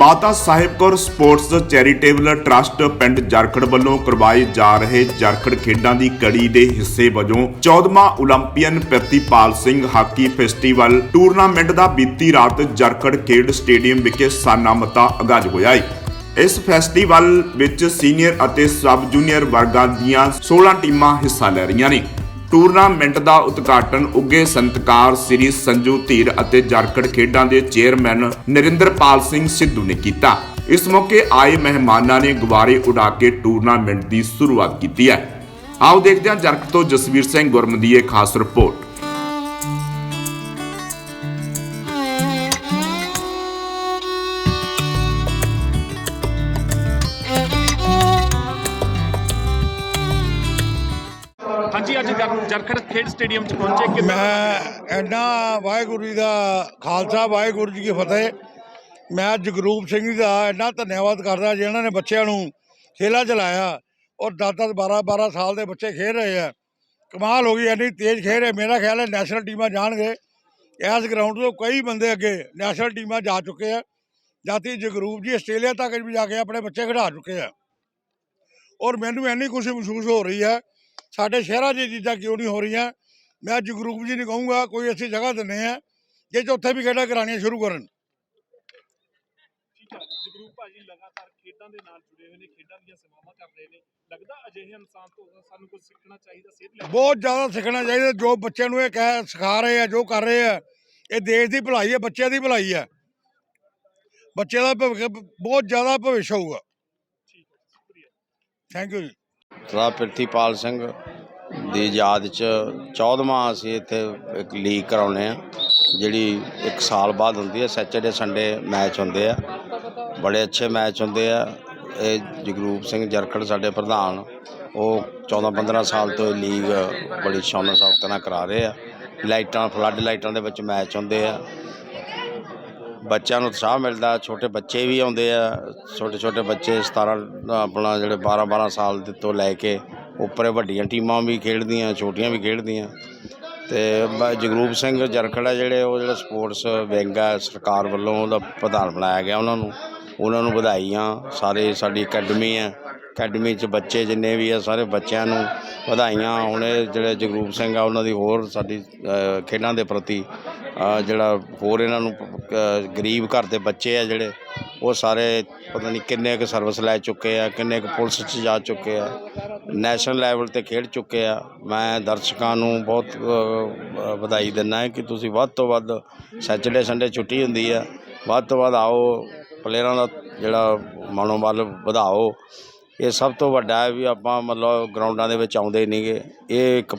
Mata Sahib Kaur sports charitable trust ਪਿੰਡ ਜਰਖੜ ਵੱਲੋਂ ਕਰਵਾਏ ਜਾ ਰਹੇ ਜਰਖੜ ਖੇਡਾਂ ਦੀ ਕੜੀ ਦੇ ਹਿੱਸੇ ਵਜੋਂ 14ਵਾਂ 올림픽ਨ Prithipal Singh hockey festival tournament ਦਾ ਬੀਤੀ ਰਾਤ ਜਰਖੜ ਖੇਡ ਸਟੇਡੀਅਮ ਵਿਖੇ ਸਾਨਾ ਮਤਾ ਅਗਾਜ਼ ਹੋਇਆ ਹੈ ਇਸ ਫੈਸਟੀਵਲ ਵਿੱਚ ਸੀਨੀਅਰ ਅਤੇ ਸਬ ਜੂਨੀਅਰ ਵਰਗਾਂ ਦੀਆਂ 16 ਟੀਮਾਂ ਹਿੱਸਾ ਲੈ ਰਹੀਆਂ ਨੇ। ਟੂਰਨਾਮੈਂਟ ਦਾ ਉਦਘਾਟਨ ਉੱਗੇ ਸੰਤਕਾਰ ਸ੍ਰੀ ਸੰਜੂ ਧੀਰ ਅਤੇ ਜਰਕੜ ਖੇਡਾਂ ਦੇ ਚੇਅਰਮੈਨ ਨਰਿੰਦਰਪਾਲ ਸਿੰਘ ਸਿੱਧੂ ਨੇ ਕੀਤਾ। ਇਸ ਮੌਕੇ ਆਏ ਮਹਿਮਾਨਾਂ ਨੇ ਗੁਬਾਰੇ ਉਡਾ ਕੇ ਟੂਰਨਾਮੈਂਟ ਦੀ ਸ਼ੁਰੂਆਤ ਕੀਤੀ ਹੈ। ਆਓ ਦੇਖਦੇ ਹਾਂ ਜਰਕੜ ਤੋਂ ਜਸਵੀਰ ਸਿੰਘ ਗੁਰਮ ਦੀ ਇਹ ਖਾਸ ਰਿਪੋਰਟ। ਖੇਡ ਸਟੇਡੀਅਮ ਚ ਪਹੁੰਚੇ ਕਿ ਮੈਂ ਐਨਾ ਵਾਹਿਗੁਰੂ ਜੀ ਦਾ ਖਾਲਸਾ ਵਾਹਿਗੁਰੂ ਜੀ ਕੀ ਫਤਿਹ। ਮੈਂ ਜਗਰੂਪ ਸਿੰਘ ਜੀ ਦਾ ਐਨਾ ਧੰਨਵਾਦ ਕਰਦਾ ਜਿਨ੍ਹਾਂ ਨੇ ਬੱਚਿਆਂ ਨੂੰ ਖੇਲਾ ਚਲਾਇਆ। ਔਰ 10-10 12-12 ਸਾਲ ਦੇ ਬੱਚੇ ਖੇਡ ਰਹੇ ਆ। ਕਮਾਲ ਹੋ ਗਈ ਐਨੀ ਤੇਜ਼ ਖੇਡ ਹੈ। ਮੇਰਾ ਖਿਆਲ ਹੈ ਨੈਸ਼ਨਲ ਟੀਮਾਂ ਜਾਣਗੇ। ਇਸ ਗਰਾਊਂਡ ਤੋਂ ਕਈ ਬੰਦੇ ਅੱਗੇ ਨੈਸ਼ਨਲ ਟੀਮਾਂ ਜਾ ਚੁੱਕੇ ਆ। ਜਾਤੀ ਜਗਰੂਪ ਜੀ ਆਸਟ੍ਰੇਲੀਆ ਤੱਕ ਵੀ ਜਾ ਕੇ ਆਪਣੇ ਬੱਚੇ ਖਿਡਾ ਚੁੱਕੇ ਆ। ਔਰ ਮੈਨੂੰ ਇੰਨੀ ਖੁਸ਼ੀ ਮਹਿਸੂਸ ਹੋ ਰਹੀ ਹੈ ਸਾਡੇ ਸ਼ਹਿਰਾਂ 'ਚ ਇਹ ਚੀਜ਼ਾਂ ਕਿਉਂ ਨਹੀਂ ਹੋ ਰਹੀਆਂ? ਮੈਂ ਜਗਰੂਪ ਜੀ ਨੂੰ ਕਹੂੰਗਾ ਕੋਈ ਐਸੀ ਜਗ੍ਹਾ ਦਿੰਦੇ ਆ ਜੋ ਉੱਥੇ ਵੀ ਖੇਡਾਂ ਕਰਾਉਣੀਆਂ ਸ਼ੁਰੂ ਕਰਨ। ਠੀਕ ਹੈ ਜਗਰੂਪ ਭਾਜੀ ਲਗਾਤਾਰ ਖੇਡਾਂ ਦੇ ਨਾਲ ਜੁੜੇ ਹੋਏ ਨੇ ਖੇਡਾਂ ਦੀਆਂ ਸੇਵਾਵਾਂ ਕਰ ਰਹੇ ਨੇ। ਲੱਗਦਾ ਅਜਿਹੇ ਇਨਸਾਨ ਤੋਂ ਸਾਨੂੰ ਕੁਝ ਸਿੱਖਣਾ ਚਾਹੀਦਾ ਸਿਹਤ ਲਈ। ਬਹੁਤ ਜ਼ਿਆਦਾ ਸਿੱਖਣਾ ਚਾਹੀਦਾ ਜੋ ਬੱਚਿਆਂ ਨੂੰ ਇਹ ਕਹਿ ਸਿਖਾ ਰਹੇ ਆ ਜੋ ਕਰ ਰਹੇ ਆ ਇਹ ਦੇਸ਼ ਦੀ ਭਲਾਈ ਹੈ ਬੱਚਿਆਂ ਦੀ ਭਲਾਈ ਹੈ। ਬੱਚੇ ਦਾ ਭਵਿੱਖ ਬਹੁਤ ਜ਼ਿਆਦਾ ਭਵਿੱਖ ਹੋਊਗਾ। ਠੀਕ ਹੈ ਸ਼ੁਕਰੀਆ। ਥੈਂਕ ਯੂ ਜੀ। ਸਰਦਾਰ ਪ੍ਰਿਥੀਪਾਲ ਸਿੰਘ ਦੀ ਯਾਦ 'ਚ 14ਵਾਂ ਅਸੀਂ ਇੱਥੇ ਇੱਕ ਲੀਗ ਕਰਾਉਨੇ ਆ ਜਿਹੜੀ ਇੱਕ ਸਾਲ ਬਾਅਦ ਹੁੰਦੀ ਹੈ ਸੈਚਰਡੇ ਸੰਡੇ ਮੈਚ ਹੁੰਦੇ ਆ। ਬੜੇ ਅੱਛੇ ਮੈਚ ਹੁੰਦੇ ਆ। ਇਹ ਜਗਰੂਪ ਸਿੰਘ ਜਰਖੜ ਸਾਡੇ ਪ੍ਰਧਾਨ, ਉਹ 14 15 ਸਾਲ ਤੋਂ ਇਹ ਲੀਗ ਬੜੀ ਸ਼ਾਨੋ ਸ਼ੌਕਤ ਨਾਲ ਕਰਾ ਰਹੇ ਆ। ਲਾਈਟਾਂ ਫਲੱਡ ਲਾਈਟਾਂ ਦੇ ਵਿੱਚ ਮੈਚ ਹੁੰਦੇ ਆ। ਬੱਚਿਆਂ ਨੂੰ ਉਤਸ਼ਾਹ ਮਿਲਦਾ, ਛੋਟੇ ਬੱਚੇ ਵੀ ਆਉਂਦੇ ਆ, ਛੋਟੇ ਛੋਟੇ ਬੱਚੇ 17 ਆਪਣਾ ਜਿਹੜੇ 12 12 ਸਾਲ ਦੇ ਤੋਂ ਲੈ ਕੇ ਉੱਪਰ ਵੱਡੀਆਂ ਟੀਮਾਂ ਵੀ ਖੇਡਦੀਆਂ, ਛੋਟੀਆਂ ਵੀ ਖੇਡਦੀਆਂ। ਤੇ ਜਗਰੂਪ ਸਿੰਘ ਜਰਖੜਾ ਜਿਹੜੇ, ਉਹ ਜਿਹੜਾ ਸਪੋਰਟਸ ਵਿੰਗ ਆ, ਸਰਕਾਰ ਵੱਲੋਂ ਉਹਦਾ ਪ੍ਰਧਾਨ ਬਣਾਇਆ ਗਿਆ ਉਹਨਾਂ ਨੂੰ। ਉਹਨਾਂ ਨੂੰ ਵਧਾਈਆਂ। ਸਾਰੇ ਸਾਡੀ ਅਕੈਡਮੀ ਹੈ। ਅਕੈਡਮੀ 'ਚ ਬੱਚੇ ਜਿੰਨੇ ਵੀ ਆ, ਸਾਰੇ ਬੱਚਿਆਂ ਨੂੰ ਵਧਾਈਆਂ। ਹੁਣ ਇਹ ਜਿਹੜੇ ਜਗਰੂਪ ਸਿੰਘ ਆ, ਉਹਨਾਂ ਦੀ ਹੋਰ ਸਾਡੀ ਖੇਡਾਂ ਦੇ ਪ੍ਰਤੀ ਜਿਹੜਾ ਹੋਰ ਇਹਨਾਂ ਨੂੰ ਗਰੀਬ ਘਰ ਦੇ ਬੱਚੇ ਆ ਜਿਹੜੇ, ਉਹ ਸਾਰੇ ਪਤਾ ਨਹੀਂ ਕਿੰਨੇ ਕੁ ਸਰਵਿਸ ਲੈ ਚੁੱਕੇ ਆ, ਕਿੰਨੇ ਕੁ ਪੁਲਿਸ 'ਚ ਜਾ ਚੁੱਕੇ ਆ ਨੈਸ਼ਨਲ ਲੈਵਲ ਤੇ ਖੇਡ ਚੁੱਕੇ ਆ। ਮੈਂ ਦਰਸ਼ਕਾਂ ਨੂੰ ਬਹੁਤ ਵਧਾਈ ਦਿੰਦਾ ਕਿ ਤੁਸੀਂ ਵੱਧ ਤੋਂ ਵੱਧ ਸੈਚਰਡੇ ਸੰਡੇ ਛੁੱਟੀ ਹੁੰਦੀ ਆ। ਵੱਧ ਤੋਂ ਵੱਧ ਆਓ। ਪਲੇਅਰਾਂ ਦਾ ਜਿਹੜਾ ਮਨੋਬਲ ਵਧਾਓ, ਇਹ ਸਭ ਤੋਂ ਵੱਡਾ ਹੈ ਵੀ ਆਪਾਂ ਮਤਲਬ ਗਰਾਊਂਡਾਂ ਦੇ ਵਿੱਚ ਆਉਂਦੇ ਨਹੀਂਗੇ ਇਹ ਇੱਕ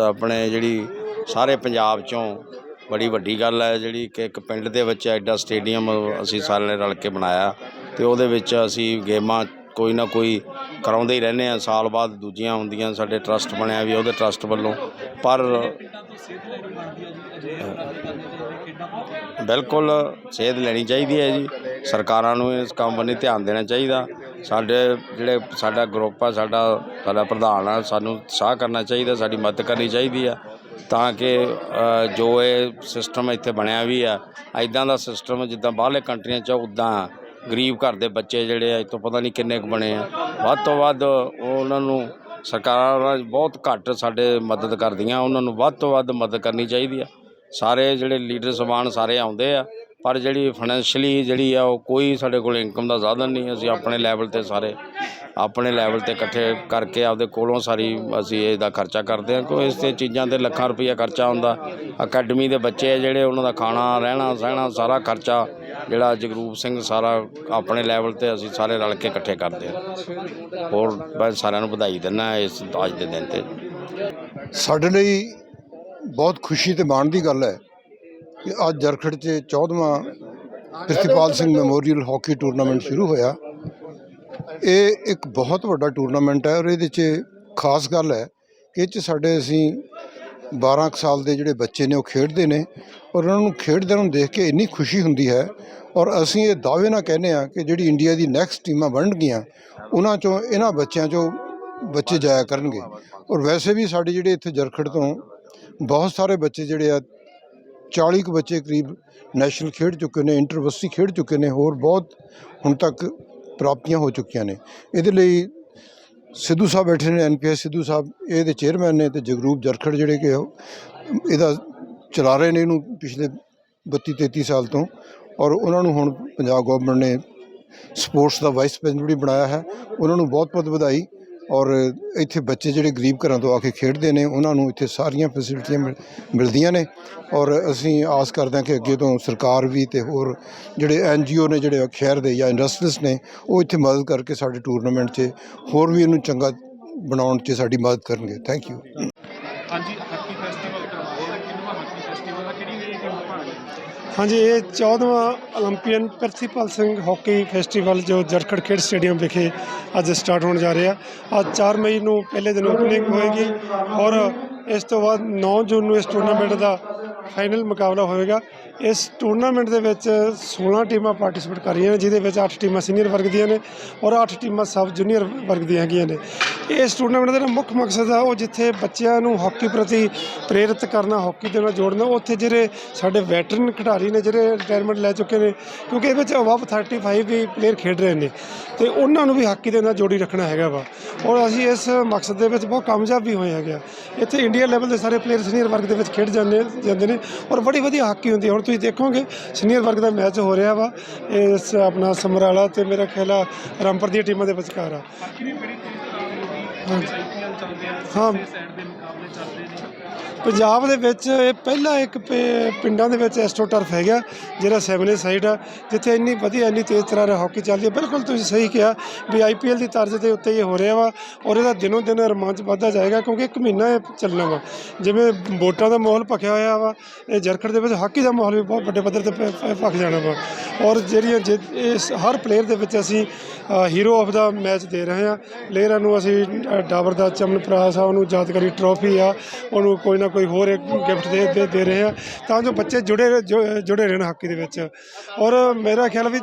ਆਪਣੇ ਜਿਹੜੀ ਸਾਰੇ ਪੰਜਾਬ ਚੋਂ ਬੜੀ ਵੱਡੀ ਗੱਲ ਹੈ ਜਿਹੜੀ ਕਿ ਇੱਕ ਪਿੰਡ ਦੇ ਵਿੱਚ ਐਡਾ ਸਟੇਡੀਅਮ ਅਸੀਂ ਸਾਰਿਆਂ ਨੇ ਰਲ ਕੇ ਬਣਾਇਆ ਤੇ ਉਹਦੇ ਵਿੱਚ ਅਸੀਂ ਗੇਮਾਂ ਕੋਈ ਨਾ ਕੋਈ ਕਰਾਉਂਦੇ ਹੀ ਰਹਿੰਦੇ ਆ ਸਾਲ ਬਾਅਦ ਦੂਜੀਆਂ ਹੁੰਦੀਆਂ, ਸਾਡੇ ਟਰਸਟ ਬਣਿਆ ਵੀ ਉਹਦੇ ਟਰਸਟ ਵੱਲੋਂ। ਪਰ ਬਿਲਕੁਲ ਸੇਧ ਲੈਣੀ ਚਾਹੀਦੀ ਹੈ ਜੀ। ਸਰਕਾਰਾਂ ਨੂੰ ਇਸ ਕੰਮ ਵੱਲ ਧਿਆਨ ਦੇਣਾ ਚਾਹੀਦਾ। ਸਾਡੇ ਜਿਹੜੇ ਸਾਡਾ ਗਰੁੱਪ ਆ, ਸਾਡਾ ਸਾਡਾ ਪ੍ਰਧਾਨ ਆ, ਸਾਨੂੰ ਉਤਸ਼ਾਹ ਕਰਨਾ ਚਾਹੀਦਾ, ਸਾਡੀ ਮਦਦ ਕਰਨੀ ਚਾਹੀਦੀ ਆ। ਤਾਂ ਕਿ ਜੋ ਇਹ ਸਿਸਟਮ ਇੱਥੇ ਬਣਿਆ ਵੀ ਆ ਐਦਾਂ ਦਾ ਸਿਸਟਮ ਜਿੱਦਾਂ ਬਾਹਰਲੇ ਕੰਟਰੀਆਂ 'ਚ ਉੱਦਾਂ ਗਰੀਬ ਘਰ ਦੇ ਬੱਚੇ ਜਿਹੜੇ ਆ, ਇੱਥੋਂ ਪਤਾ ਨਹੀਂ ਕਿੰਨੇ ਕੁ ਬਣੇ ਆ। ਵੱਧ ਤੋਂ ਵੱਧ ਉਹਨਾਂ ਨੂੰ ਸਰਕਾਰਾਂ ਬਹੁਤ ਘੱਟ ਸਾਡੇ ਮਦਦ ਕਰਦੀਆਂ, ਉਹਨਾਂ ਨੂੰ ਵੱਧ ਤੋਂ ਵੱਧ ਮਦਦ ਕਰਨੀ ਚਾਹੀਦੀ ਆ। ਸਾਰੇ ਜਿਹੜੇ ਲੀਡਰ ਸਮਾਨ ਸਾਰੇ ਆਉਂਦੇ ਆ, ਪਰ ਜਿਹੜੀ ਫਾਈਨੈਂਸ਼ਲੀ ਜਿਹੜੀ ਆ, ਉਹ ਕੋਈ ਸਾਡੇ ਕੋਲ ਇਨਕਮ ਦਾ ਸਾਧਨ ਨਹੀਂ, ਅਸੀਂ ਆਪਣੇ ਲੈਵਲ ਤੇ ਸਾਰੇ, ਆਪਣੇ ਲੈਵਲ ਤੇ ਇਕੱਠੇ ਕਰਕੇ ਆਪਦੇ ਕੋਲੋਂ ਸਾਰੀ ਅਸੀਂ ਇਹਦਾ ਖਰਚਾ ਕਰਦੇ ਹਾਂ ਕੋਈ ਇਸ ਤੇ ਚੀਜ਼ਾਂ ਤੇ ਲੱਖਾਂ ਰੁਪਈਆ ਖਰਚਾ ਹੁੰਦਾ। ਅਕੈਡਮੀ ਦੇ ਬੱਚੇ ਆ ਜਿਹੜੇ, ਉਹਨਾਂ ਦਾ ਖਾਣਾ, ਰਹਿਣਾ, ਸਹਿਣਾ, ਸਾਰਾ ਖਰਚਾ ਜਿਹੜਾ ਜਗਰੂਪ ਸਿੰਘ ਸਾਰਾ ਆਪਣੇ ਲੈਵਲ ਤੇ ਅਸੀਂ ਸਾਰੇ ਰਲ ਕੇ ਇਕੱਠੇ ਕਰਦੇ ਹਾਂ ਹੋਰ ਮੈਂ ਸਾਰਿਆਂ ਨੂੰ ਵਧਾਈ ਦਿੰਦਾ ਇਸ ਅੱਜ ਦੇ ਦਿਨ ਤੇ। ਸਾਡੇ ਲਈ ਬਹੁਤ ਖੁਸ਼ੀ ਤੇ ਮਾਣ ਦੀ ਗੱਲ ਹੈ ਕਿ ਅੱਜ ਜਰਖੜ 'ਚ 14ਵਾਂ Prithipal Singh memorial hockey tournament ਸ਼ੁਰੂ ਹੋਇਆ। ਇਹ ਇੱਕ ਬਹੁਤ ਵੱਡਾ ਟੂਰਨਾਮੈਂਟ ਹੈ ਔਰ ਇਹਦੇ 'ਚ ਖਾਸ ਗੱਲ ਹੈ ਕਿ ਇਹ 'ਚ ਸਾਡੇ ਅਸੀਂ 12 ਕੁ ਸਾਲ ਦੇ ਜਿਹੜੇ ਬੱਚੇ ਨੇ ਉਹ ਖੇਡਦੇ ਨੇ ਔਰ ਉਹਨਾਂ ਨੂੰ ਖੇਡਦਿਆਂ ਨੂੰ ਦੇਖ ਕੇ ਇੰਨੀ ਖੁਸ਼ੀ ਹੁੰਦੀ ਹੈ ਔਰ ਅਸੀਂ ਇਹ ਦਾਅਵੇ ਨਾਲ ਕਹਿੰਦੇ ਆ ਕਿ ਜਿਹੜੀ ਇੰਡੀਆ ਦੀ ਨੈਕਸਟ ਟੀਮਾਂ ਬਣਨਗੀਆਂ, ਉਹਨਾਂ ਚੋਂ, ਇਹਨਾਂ ਬੱਚਿਆਂ ਚੋਂ ਬੱਚੇ ਜਾਇਆ ਕਰਨਗੇ। ਔਰ ਵੈਸੇ ਵੀ ਸਾਡੇ ਜਿਹੜੇ ਇੱਥੇ ਜਰਖੜ ਤੋਂ ਬਹੁਤ ਸਾਰੇ ਬੱਚੇ ਜਿਹੜੇ ਆ 40 ਕੁ ਬੱਚੇ ਕਰੀਬ ਨੈਸ਼ਨਲ ਖੇਡ ਚੁੱਕੇ ਨੇ ਇੰਟਰਵਰਸਿਟੀ ਖੇਡ ਚੁੱਕੇ ਨੇ, ਹੋਰ ਬਹੁਤ ਹੁਣ ਤੱਕ ਪ੍ਰਾਪਤੀਆਂ ਹੋ ਚੁੱਕੀਆਂ ਨੇ। ਇਹਦੇ ਲਈ ਸਿੱਧੂ ਸਾਹਿਬ ਬੈਠੇ ਨੇ ਐਨਪੀਐਸ ਸਿੱਧੂ ਸਾਹਿਬ ਇਹਦੇ ਚੇਅਰਮੈਨ ਨੇ ਤੇ ਜਗਰੂਪ ਜਰਖੜ ਜਿਹੜੇ ਕਿ ਉਹ ਇਹਦਾ ਚਲਾ ਰਹੇ ਨੇ ਇਹਨੂੰ ਪਿਛਲੇ 32 33 ਸਾਲ ਤੋਂ ਔਰ ਉਹਨਾਂ ਨੂੰ ਹੁਣ ਪੰਜਾਬ ਗਵਰਨਮੈਂਟ ਨੇ ਸਪੋਰਟਸ ਦਾ ਵਾਈਸ ਪ੍ਰੈਜ਼ੀਡੈਂਟ ਵੀ ਬਣਾਇਆ ਹੈ। ਉਹਨਾਂ ਨੂੰ ਬਹੁਤ ਬਹੁਤ ਵਧਾਈ। ਔਰ ਇੱਥੇ ਬੱਚੇ ਜਿਹੜੇ ਗਰੀਬ ਘਰਾਂ ਤੋਂ ਆ ਕੇ ਖੇਡਦੇ ਨੇ, ਉਹਨਾਂ ਨੂੰ ਇੱਥੇ ਸਾਰੀਆਂ ਫੈਸਿਲਿਟੀਆਂ ਮਿਲ- ਮਿਲਦੀਆਂ ਨੇ। ਔਰ ਅਸੀਂ ਆਸ ਕਰਦੇ ਹਾਂ ਕਿ ਅੱਗੇ ਤੋਂ ਸਰਕਾਰ ਵੀ ਤੇ ਹੋਰ ਜਿਹੜੇ ਐਨਜੀਓ ਨੇ, ਜਿਹੜੇ ਸ਼ਹਿਰ ਦੇ ਜਾਂ ਇੰਡਸਟਰੀਜ਼ ਨੇ, ਉਹ ਇੱਥੇ ਮਦਦ ਕਰਕੇ ਸਾਡੇ ਟੂਰਨਾਮੈਂਟ 'ਚ ਹੋਰ ਵੀ ਇਹਨੂੰ ਚੰਗਾ ਬਣਾਉਣ 'ਚ ਸਾਡੀ ਮਦਦ ਕਰਨਗੇ। ਥੈਂਕ ਯੂ ਹਾਂਜੀ ਇਹ 14ਵਾਂ Olympian Prithipal Singh hockey festival ਜੋ ਜਰਖੜ ਖੇਡ ਸਟੇਡੀਅਮ ਵਿਖੇ ਅੱਜ ਸਟਾਰਟ ਹੋਣ ਜਾ ਰਿਹਾ। ਅੱਜ 4 ਮਈ ਨੂੰ ਪਹਿਲੇ ਦਿਨ ਓਪਨਿੰਗ ਹੋਏਗੀ ਔਰ ਇਸ ਤੋਂ ਬਾਅਦ 9 ਜੂਨ ਨੂੰ ਇਸ ਟੂਰਨਾਮੈਂਟ ਦਾ ਫਾਈਨਲ ਮੁਕਾਬਲਾ ਹੋਵੇਗਾ ਇਸ ਟੂਰਨਾਮੈਂਟ ਦੇ ਵਿੱਚ 16 ਟੀਮਾਂ ਪਾਰਟਿਸਿਪੇਟ ਕਰ ਰਹੀਆਂ ਨੇ, ਜਿਹਦੇ ਵਿੱਚ 8 ਟੀਮਾਂ ਸੀਨੀਅਰ ਵਰਗ ਦੀਆਂ ਨੇ ਔਰ 8 ਟੀਮਾਂ ਸਬ ਜੂਨੀਅਰ ਵਰਗ ਦੀਆਂ ਹੈਗੀਆਂ ਨੇ। ਇਸ ਟੂਰਨਾਮੈਂਟ ਦਾ ਜਿਹੜਾ ਮੁੱਖ ਮਕਸਦ ਆ, ਉਹ ਜਿੱਥੇ ਬੱਚਿਆਂ ਨੂੰ ਹਾਕੀ ਪ੍ਰਤੀ ਪ੍ਰੇਰਿਤ ਕਰਨਾ, ਹਾਕੀ ਦੇ ਨਾਲ ਜੋੜਨਾ, ਉੱਥੇ ਜਿਹੜੇ ਸਾਡੇ ਵੈਟਰਨ ਖਿਡਾਰੀ ਨੇ, ਜਿਹੜੇ ਰਿਟਾਇਰਮੈਂਟ ਲੈ ਚੁੱਕੇ ਨੇ, ਕਿਉਂਕਿ ਇਹਦੇ ਵਿੱਚ ਅਬਵ 35 ਵੀ ਪਲੇਅਰ ਖੇਡ ਰਹੇ ਨੇ ਤੇ ਉਹਨਾਂ ਨੂੰ ਵੀ ਹਾਕੀ ਦੇ ਨਾਲ ਜੋੜੀ ਰੱਖਣਾ ਹੈਗਾ ਵਾ। ਔਰ ਅਸੀਂ ਇਸ ਮਕਸਦ ਦੇ ਵਿੱਚ ਬਹੁਤ ਕਾਮਯਾਬ ਵੀ ਹੋਏ ਹੈਗੇ ਆ। ਇੱਥੇ ਇੰਡੀਆ ਲੈਵਲ ਦੇ ਸਾਰੇ ਪਲੇਅਰ ਸੀਨੀਅਰ ਵਰਗ ਦੇ ਵਿੱਚ ਖੇਡ ਜਾਂਦੇ ਜਾਂਦੇ ਨੇ ਔਰ ਬੜੀ ਵਧੀਆ ਹਾਕੀ ਹੁੰਦੀ ਹੈ। ਹੁਣ ਤੁਸੀਂ ਦੇਖੋਗੇ ਸੀਨੀਅਰ ਵਰਗ ਦਾ ਮੈਚ ਹੋ ਰਿਹਾ ਵਾ। ਇਸ ਆਪਣਾ ਸਮਰਾਲਾ ਤੇ ਮੇਰਾ ਖਿਆਲ ਆ ਰਾਮਪੁਰ ਦੀਆਂ ਟੀਮਾਂ ਦੇ ਵਿਚਕਾਰ ਆ। ਹਾਂ। ਪੰਜਾਬ ਦੇ ਵਿੱਚ ਇਹ ਪਹਿਲਾ ਇੱਕ ਪੇ ਪਿੰਡਾਂ ਦੇ ਵਿੱਚ ਐਸਟ੍ਰੋਟਰਫ ਹੈਗਾ ਜਿਹੜਾ ਸੈਵਨੇ ਸਾਈਡ ਆ ਜਿੱਥੇ ਇੰਨੀ ਵਧੀਆ ਇੰਨੀ ਤੇਜ਼ ਤਰ੍ਹਾਂ ਨਾਲ ਹਾਕੀ ਚੱਲਦੀ ਹੈ ਬਿਲਕੁਲ ਤੁਸੀਂ ਸਹੀ ਕਿਹਾ ਵੀ ਆਈਪੀਐਲ ਦੀ ਤਰਜ਼ ਦੇ ਉੱਤੇ ਇਹ ਹੋ ਰਿਹਾ ਵਾ ਔਰ ਇਹਦਾ ਦਿਨੋਂ ਦਿਨ ਰੋਮਾਂਚ ਵੱਧਦਾ ਜਾਏਗਾ ਕਿਉਂਕਿ ਇੱਕ ਮਹੀਨਾ ਇਹ ਚੱਲਣਾ ਵਾ। ਜਿਵੇਂ ਵੋਟਾਂ ਦਾ ਮਾਹੌਲ ਭਖਿਆ ਹੋਇਆ ਵਾ ਇਹ ਜਰਖੜ ਦੇ ਵਿੱਚ ਹਾਕੀ ਦਾ ਮਾਹੌਲ ਵੀ ਬਹੁਤ ਵੱਡੇ ਪੱਧਰ ਤੇ ਭ- ਭ- ਭਖ ਜਾਣਾ ਵਾ। ਔਰ ਜਿਹੜੀਆਂ ਜਿ- ਇਸ ਹਰ ਪਲੇਅਰ ਦੇ ਵਿੱਚ ਅਸੀਂ ਹੀਰੋ ਆਫ ਦਾ ਮੈਚ ਦੇ ਰਹੇ ਹਾਂ। ਪਲੇਅਰਾਂ ਨੂੰ ਅਸੀਂ ਅ, ਡਾਬਰ ਦਾ ਚਮਨਪ੍ਰਾਸ ਆ ਉਹਨੂੰ ਯਾਦਗਾਰੀ ਟਰੋਫੀ ਆ ਉਹਨੂੰ ਕੋਈ ਨਾ ਕੋਈ ਕੋਈ ਹੋਰ ਗਿਫਟ ਦੇ ਦੇ- ਦੇ ਰਹੇ ਆ ਤਾਂ ਜੋ ਬੱਚੇ ਜੁੜੇ ਜੁ- ਜੁੜੇ ਰਹਿਣ ਹਾਕੀ ਦੇ ਵਿੱਚ। ਔਰ ਮੇਰਾ ਖਿਆਲ ਵੀ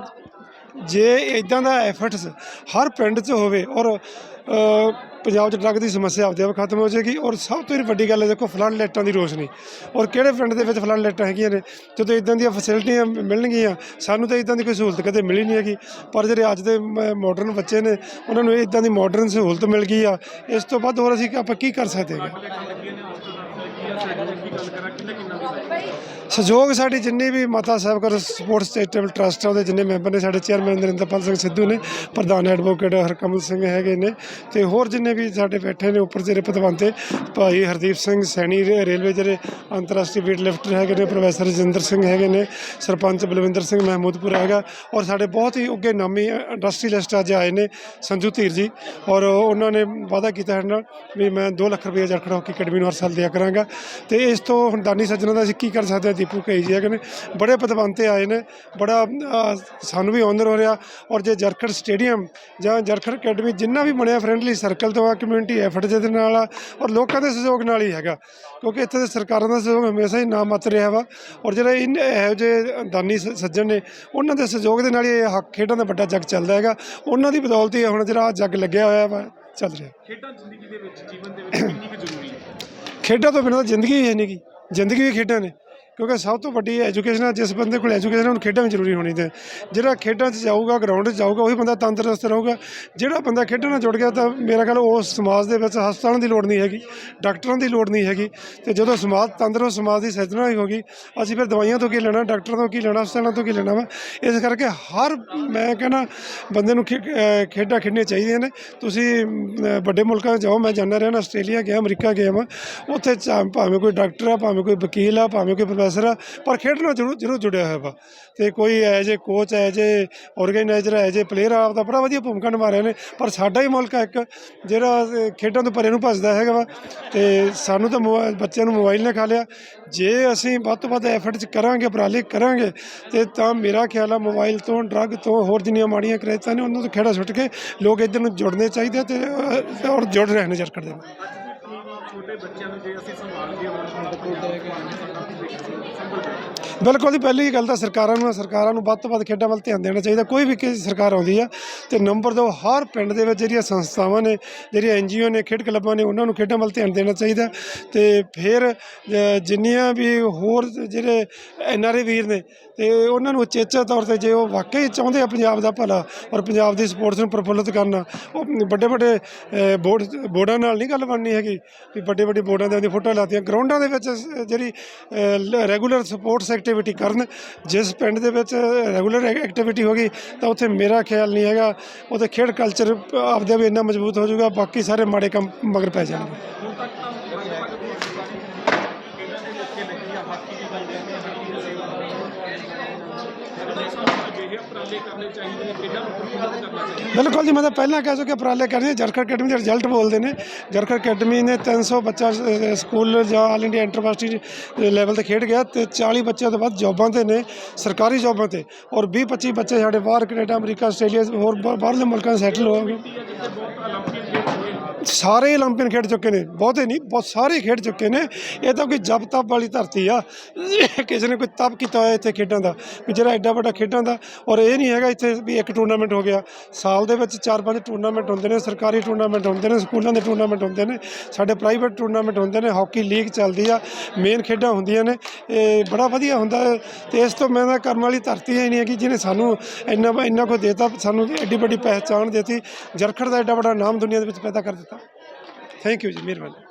ਜੇ ਇਦਾਂ ਦਾ ਐਫਰਟਸ ਹਰ ਪਿੰਡ 'ਚ ਹੋਵੇ ਔਰ ਅ, ਪੰਜਾਬ 'ਚ ਡਰੱਗ ਦੀ ਸਮੱਸਿਆ ਆਪਦੇ ਆਪ ਖਤਮ ਹੋ ਜਾਏਗੀ ਔਰ ਸਭ ਤੋਂ ਵੱਡੀ ਗੱਲ ਹੈ ਦੇਖੋ ਫਲੱਡ ਲਾਈਟਾਂ ਦੀ ਰੋਸ਼ਨੀ। ਔਰ ਕਿਹੜੇ ਪਿੰਡ ਦੇ ਵਿੱਚ ਫਲੱਡ ਲਾਈਟਾਂ ਹੈਗੀਆਂ ਨੇ? ਜਦੋਂ ਇਦਾਂ ਦੀਆਂ ਫੈਸਿਲਿਟੀਆਂ ਮਿਲਣਗੀਆਂ ਸਾਨੂੰ ਤਾਂ ਇਦਾਂ ਦੀ ਕੋਈ ਸਹੂਲਤ ਕਦੇ ਮਿਲੀ ਨਹੀਂ ਹੈਗੀ। ਪਰ ਜਿਹੜੇ ਅੱਜ ਦੇ ਮਾਡਰਨ ਬੱਚੇ ਨੇ ਉਹਨਾਂ ਨੂੰ ਇਦਾਂ ਦੀ ਮਾਡਰਨ ਸਹੂਲਤ ਮਿਲ ਗਈ ਆ। ਇਸ ਤੋਂ ਵੱਧ ਹੋਰ ਅਸੀਂ ਆਪਾਂ ਕੀ ਕਰ ਸਕਦੇ ਹੈਗੇ ਸਹਿਯੋਗ ਸਾਡੀ ਜਿੰਨੀ ਵੀ ਮਾਤਾ ਸਾਹਿਬ ਕਰ ਸਪੋਰਟਸ ਚੈਰੀਟੇਬਲ ਟਰਸਟ ਆ, ਉਹਦੇ ਜਿੰਨੇ ਮੈਂਬਰ ਨੇ, ਸਾਡੇ ਚੇਅਰਮੈਨ ਨਰਿੰਦਰਪਾਲ ਸਿੰਘ ਸਿੱਧੂ ਨੇ, ਪ੍ਰਧਾਨ ਐਡਵੋਕੇਟ ਹਰਕਮਲ ਸਿੰਘ ਹੈਗੇ ਨੇ, ਤੇ ਹੋਰ ਜਿੰਨੇ ਵੀ ਸਾਡੇ ਬੈਠੇ ਨੇ, ਉੱਪਰ ਜਿਹੜੇ ਪਦਵੰਤੇ ਭਾਈ ਹਰਦੀਪ ਸਿੰਘ ਸੈਣੀ ਰੇਲਵੇ ਜਿਹੜੇ ਅੰਤਰਰਾਸ਼ਟਰੀ ਵੇਟ ਲਿਫਟਰ ਹੈਗੇ ਨੇ, ਪ੍ਰੋਫੈਸਰ ਰਜਿੰਦਰ ਸਿੰਘ ਹੈਗੇ ਨੇ, ਸਰਪੰਚ ਬਲਵਿੰਦਰ ਸਿੰਘ ਮਹਿਮੂਦਪੁਰ ਹੈਗਾ, ਔਰ ਸਾਡੇ ਬਹੁਤ ਹੀ ਉੱਗੇ ਨਾਮੀ ਇੰਡਸਟਰੀਲਿਸਟ ਅੱਜ ਆਏ ਨੇ ਸੰਜੂ ਧੀਰ ਜੀ, ਔਰ ਉਹਨਾਂ ਨੇ ਵਾਅਦਾ ਕੀਤਾ ਸਾਡੇ ਨਾਲ ਵੀ ਮੈਂ 2 ਲੱਖ ਰੁਪਏ ਜਰਖੜਾ ਹਾਕੀ ਅਕੈਡਮੀ ਨੂੰ ਹਰ ਸਾਲ ਦਿਆ ਕਰਾਂਗਾ, ਤੇ ਇਸ ਤੋਂ ਹੁਣ ਦਾਨੀ ਸੱਜਣਾ ਦਾ ਅਸੀਂ ਕੀ ਕਰ ਸਕਦੇ ਹਾਂ ਦੀਪੂ ਕਈ ਜੀ ਹੈਗੇ ਨੇ। ਬੜੇ ਪਦਵੰਤੇ ਆਏ ਨੇ ਬੜਾ ਸਾਨੂੰ ਵੀ ਆਨਰ ਹੋ ਰਿਹਾ। ਔਰ ਜੇ ਜਰਖੜ ਸਟੇਡੀਅਮ ਜਾਂ ਜਰਖੜ ਅਕੈਡਮੀ ਜਿੰਨਾ ਵੀ ਬਣਿਆ ਫਰੈਂਡਲੀ ਸਰਕਲ ਤੋਂ ਆ ਕਮਿਊਨਿਟੀ ਐਫਰਟ ਦੇ ਨਾਲ ਆ ਔਰ ਲੋਕਾਂ ਦੇ ਸਹਿਯੋਗ ਨਾਲ ਹੀ ਹੈਗਾ। ਕਿਉਂਕਿ ਇੱਥੇ ਦੇ ਸਰਕਾਰਾਂ ਦਾ ਸਹਿਯੋਗ ਹਮੇਸ਼ਾ ਹੀ ਨਾ ਮਤ ਰਿਹਾ ਵਾ। ਔਰ ਜਿਹੜੇ ਇਨ ਇਹੋ ਜਿਹੇ ਦਾਨੀ ਸ- ਸੱਜਣ ਨੇ ਉਹਨਾਂ ਦੇ ਸਹਿਯੋਗ ਦੇ ਨਾਲ ਹੀ ਇਹ ਹੱਕ ਖੇਡਾਂ ਦਾ ਵੱਡਾ ਜੱਗ ਚੱਲਦਾ ਹੈਗਾ। ਉਹਨਾਂ ਦੀ ਬਦੌਲਤ ਹੀ ਹੁਣ ਜਿਹੜਾ ਆਹ ਜੱਗ ਲੱਗਿਆ ਹੋਇਆ ਵਾ ਚੱਲ ਰਿਹਾ। ਖੇਡਾਂ ਜ਼ਿੰਦਗੀ ਦੇ ਵਿੱਚ ਜੀਵਨ ਦੇ ਵਿੱਚ ਕਿੰਨੀ ਕੁ ਜ਼ਰੂਰੀ ਹੈ? ਖੇਡਾਂ ਤੋਂ ਬਿਨਾਂ ਤਾਂ ਜ਼ਿੰਦਗੀ ਹੀ ਹੈ ਨਹੀਂ ਗੀ। ਜ਼ਿੰਦਗੀ ਵੀ ਖੇਡਾਂ ਨੇ। ਕਿਉਂਕਿ ਸਭ ਤੋਂ ਵੱਡੀ ਐਜੂਕੇਸ਼ਨ ਆ, ਜਿਸ ਬੰਦੇ ਕੋਲ ਐਜੂਕੇਸ਼ਨ ਉਹਨੂੰ ਖੇਡਾਂ ਵੀ ਜ਼ਰੂਰੀ ਹੋਣੀ ਤੇ। ਜਿਹੜਾ ਖੇਡਾਂ 'ਚ ਜਾਊਗਾ ਗਰਾਊਂਡ 'ਚ ਜਾਊਗਾ, ਉਹੀ ਬੰਦਾ ਤੰਦਰੁਸਤ ਰਹੂਗਾ। ਜਿਹੜਾ ਬੰਦਾ ਖੇਡਾਂ ਨਾਲ ਜੁੜ ਗਿਆ ਤਾਂ ਮੇਰਾ ਖਿਆਲ ਉਹ ਸਮਾਜ ਦੇ ਵਿੱਚ ਹਸਪਤਾਲਾਂ ਦੀ ਲੋੜ ਨਹੀਂ ਹੈਗੀ, ਡਾਕਟਰਾਂ ਦੀ ਲੋੜ ਨਹੀਂ ਹੈਗੀ। ਤੇ ਜਦੋਂ ਸਮਾਜ, ਤੰਦਰੁਸਤ ਸਮਾਜ ਦੀ ਸਿਰਜਣਾ ਹੀ ਹੋਗੀ ਅਸੀਂ ਫਿਰ ਦਵਾਈਆਂ ਤੋਂ ਕੀ ਲੈਣਾ, ਡਾਕਟਰਾਂ ਤੋਂ ਕੀ ਲੈਣਾ, ਹਸਪਤਾਲਾਂ ਤੋਂ ਕੀ ਲੈਣਾ ਵਾ? ਇਸ ਕਰਕੇ ਹਰ, ਮੈਂ ਕਹਿੰਦਾ, ਬੰਦੇ ਨੂੰ ਖੇ- ਖੇਡਾਂ ਖੇਡਣੀਆਂ ਚਾਹੀਦੀਆਂ ਨੇ। ਤੁਸੀਂ ਵੱਡੇ ਮੁਲਕਾਂ 'ਚ ਜਾਓ, ਮੈਂ ਜਾਣਦਾ ਰਿਹਾ ਨਾ ਆਸਟ੍ਰੇਲੀਆ ਗਿਆ, ਅਮਰੀਕਾ ਗਿਆ ਵਾਂ। ਉੱਥੇ ਚਾ- ਭਾਵੇਂ ਕੋਈ ਡਾਕਟਰ ਆ, ਭਾਵੇਂ ਕੋਈ ਵਕੀਲ ਆ, ਭਾਵੇਂ ਕੋਈ ਪ੍ਰੋਫੈਸਰ ਆ, ਪਰ ਖੇਡ ਨਾਲ ਜ਼ਰੂਰ ਜ਼ਰੂਰ ਜੁੜਿਆ ਹੋਇਆ ਵਾ। ਤੇ ਕੋਈ as a coach as a organizer as a player ਆਪਦਾ ਬੜਾ ਵਧੀਆ ਭੂਮਿਕਾ ਨਿਭਾ ਰਹੇ ਨੇ, ਪਰ ਸਾਡਾ ਹੀ ਮੁਲਕ ਆ ਇੱਕ, ਜਿਹੜਾ ਖੇਡਾਂ ਤੋਂ ਪਰੇ ਨੂੰ ਭੱਜਦਾ ਹੈਗਾ ਵਾ। ਤੇ ਸਾਨੂੰ ਤਾਂ ਮੋਬਾਈਲ ਬੱਚਿਆਂ ਨੂੰ ਮੋਬਾਈਲ ਨੇ ਖਾ ਲਿਆ। ਜੇ ਅਸੀਂ ਵੱਧ ਤੋਂ ਵੱਧ ਐਫਰਟਸ ਕਰਾਂਗੇ ਉਪਰਾਲੇ ਕਰਾਂਗੇ, ਤੇ ਤਾਂ ਮੇਰਾ ਖਿਆਲ ਆ ਮੋਬਾਈਲ ਤੋਂ ਡਰੱਗ ਤੋਂ, ਹੋਰ ਜਿੰਨੀਆਂ ਮਾੜੀਆਂ ਕਰੇਤਾਂ ਨੇ, ਉਹਨਾਂ ਤੋਂ ਖੇੜਾ ਛੁੱਟ ਕੇ ਲੋਕ ਇੱਧਰ ਨੂੰ ਜੁੜਨੇ ਚਾਹੀਦੇ ਆ ਤੇ ਔਰ ਜੁੜ ਰਹੇ ਨੇ ਜਰਕੜ ਦੇ ਨਾਲ। ਬੱਚਿਆਂ ਨੂੰ ਜੇ ਅਸੀਂ ਸੰਭਾਲ ਕੇ ਉਹਨਾਂ ਨੂੰ ਪੰਜਾਬ ਬਿਲਕੁਲ ਜੀ, ਪਹਿਲੀ ਗੱਲ ਤਾਂ ਸਰਕਾਰਾਂ ਨੂੰ ਸਰਕਾਰਾਂ ਨੂੰ ਵੱਧ ਤੋਂ ਵੱਧ ਖੇਡਾਂ ਵੱਲ ਧਿਆਨ ਦੇਣਾ ਚਾਹੀਦਾ ਕੋਈ ਵੀ ਕਿਸੇ ਸਰਕਾਰ ਆਉਂਦੀ ਆ, ਤੇ ਨੰਬਰ ਦੋ, ਹਰ ਪਿੰਡ ਦੇ ਵਿੱਚ ਜਿਹੜੀਆਂ ਸੰਸਥਾਵਾਂ ਨੇ, ਜਿਹੜੀਆਂ ਐਨਜੀਓ ਨੇ, ਖੇਡ ਕਲੱਬਾਂ ਨੇ, ਉਹਨਾਂ ਨੂੰ ਖੇਡਾਂ ਵੱਲ ਧਿਆਨ ਦੇਣਾ ਚਾਹੀਦਾ ਤੇ ਫਿਰ ਜਿੰਨੀਆਂ ਵੀ ਹੋਰ ਜਿਹੜੇ ਐਨਆਰਏ ਵੀਰ ਨੇ, ਤੇ ਉਹਨਾਂ ਨੂੰ ਉਚੇਚਾ ਤੌਰ ਤੇ ਜੇ ਉਹ ਵਾਕਈ ਚਾਹੁੰਦੇ ਆ ਪੰਜਾਬ ਦਾ ਭਲਾ, ਔਰ ਪੰਜਾਬ ਦੀ ਸਪੋਰਟਸ ਨੂੰ ਪ੍ਰਫੁੱਲਤ ਕਰਨਾ, ਉਹ ਵੱਡੇ ਵੱਡੇ ਬੋਰਡ, ਬੋਰਡਾਂ ਨਾਲ ਨਹੀਂ ਗੱਲ ਬਣਨੀ ਹੈਗੀ, ਵੀ ਵੱਡੇ ਵੱਡੇ ਬੋਰਡਾਂ ਦੇ ਉਹਦੀ ਫੋਟੋ ਲਾਤੀਆਂ। ਗਰਾਊਂਡਾਂ ਦੇ ਵਿੱਚ ਜਿਹੜੀ ਰੈਗੂਲਰ ਸਪੋਰਟਸ ਐਕਟੀਵਿਟੀ ਕਰਨ, ਜਿਸ ਪਿੰਡ ਦੇ ਵਿੱਚ ਰੈਗੂਲਰ ਐਕਟੀਵਿਟੀ ਹੋਗੀ ਤਾਂ ਉੱਥੇ ਮੇਰਾ ਖਿਆਲ ਨਹੀਂ ਹੈਗਾ। ਉੱਥੇ ਖੇਡ ਕਲਚਰ ਆਪਦੇ ਵੀ ਇੰਨਾ ਮਜ਼ਬੂਤ ਹੋ ਜਾਊਗਾ, ਬਾਕੀ ਸਾਰੇ ਮਾੜੇ ਕੰਮ ਮਗਰ ਪੈ ਜਾਣਗੇ। ਕਰਨੇ ਚਾਹੀਦੇ ਨੇ ਖੇਡਾਂ ਨੂੰ ਬਿਲਕੁਲ ਜੀ ਮੈਂ ਤਾਂ ਪਹਿਲਾਂ ਕਹਿ ਚੁੱਕਿਆ ਉਪਰਾਲੇ ਕਰਨੇ ਜਰਖੜ ਅਕੈਡਮੀ ਦੇ ਰਿਜ਼ਲਟ ਬੋਲਦੇ ਨੇ। ਜਰਖੜ ਅਕੈਡਮੀ ਨੇ 300 ਬੱਚਾ ਅ, ਸਕੂਲ ਜਾਂ ਆਲ ਇੰਡੀਆ ਇੰਟਰਵਰਸਿਟੀ ਲੈਵਲ ਤੇ ਖੇਡ ਗਿਆ ਤੇ 40 ਬੱਚਿਆਂ ਤੋਂ ਵੱਧ ਜੌਬਾਂ ਤੇ ਨੇ ਸਰਕਾਰੀ ਜੌਬਾਂ ਤੇ। ਔਰ 20 25 ਬੱਚੇ ਸਾਡੇ ਬਾਹਰ ਕੈਨੇਡਾ ਅਮਰੀਕਾ ਆਸਟ੍ਰੇਲੀਆ ਹੋਰ ਬਾ- ਬਾਹਰਲੇ ਮੁਲਕਾਂ 'ਚ ਸੈਟਲ ਹੋ ਗਏ ਜਿੱਥੇ ਬਹੁਤ 올림픽 ਖੇਡ ਹੋਏ ਨੇ ਸਾਰੇ 올림픽 ਖੇਡ ਚੁੱਕੇ ਨੇ ਬਹੁਤੇ ਨਹੀਂ ਬਹੁਤ ਸਾਰੇ ਖੇਡ ਚੁੱਕੇ ਨੇ ਇਹ ਤਾਂ ਕੋਈ ਜਬ ਤਪ ਵਾਲੀ ਧਰਤੀ ਆ ਕਿਸੇ ਨੇ ਕੋਈ ਤਪ ਕੀਤਾ ਹੋਇਆ ਇੱਥੇ ਖੇਡਾਂ ਦਾ ਵੀ ਜਿਹੜਾ ਐਡਾ ਵੱਡਾ ਖੇਡਾਂ ਦਾ ਔਰ ਇਹ ਨਹੀਂ ਹੈਗਾ ਇੱਥੇ ਵੀ ਇੱਕ ਟੂਰਨਾਮੈਂਟ ਹੋ ਗਿਆ ਸਾਲ ਦੇ ਵਿੱਚ ਚਾਰ ਪੰਜ ਟੂਰਨਾਮੈਂਟ ਹੁੰਦੇ ਨੇ ਸਰਕਾਰੀ ਟੂਰਨਾਮੈਂਟ ਹੁੰਦੇ ਨੇ ਸਕੂਲਾਂ ਦੇ ਟੂਰਨਾਮੈਂਟ ਹੁੰਦੇ ਨੇ ਸਾਡੇ ਪ੍ਰਾਈਵੇਟ ਟੂਰਨਾਮੈਂਟ ਹੁੰਦੇ ਨੇ ਹਾਕੀ ਲੀਗ ਚੱਲਦੀ ਆ ਮੇਨ ਖੇਡਾਂ ਹੁੰਦੀਆਂ ਨੇ ਇਹ ਬੜਾ ਵਧੀਆ ਹੁੰਦਾ ਹੈ ਤੇ ਇਸ ਤੋਂ ਮੈਂ ਤਾਂ ਕਰਮ ਵਾਲੀ ਧਰਤੀ ਹੈ ਨਹੀਂ ਹੈਗੀ ਜਿਹਨੇ ਸਾਨੂੰ ਇੰਨਾ ਇੰਨਾ ਕੁ ਦੇਤਾ ਸਾਨੂੰ ਐਡੀ ਵੱਡੀ ਪਹਿਚਾਣ ਦਿੱਤੀ ਜਰਖੜ ਦਾ ਐਡਾ ਵੱਡਾ ਨਾਮ ਦੁਨੀਆ ਦੇ ਵਿੱਚ ਪੈਦਾ ਕਰ ਦਿੱਤਾ ਥੈਂਕ ਯੂ ਜੀ ਮਿਹਰਬਾਨੀ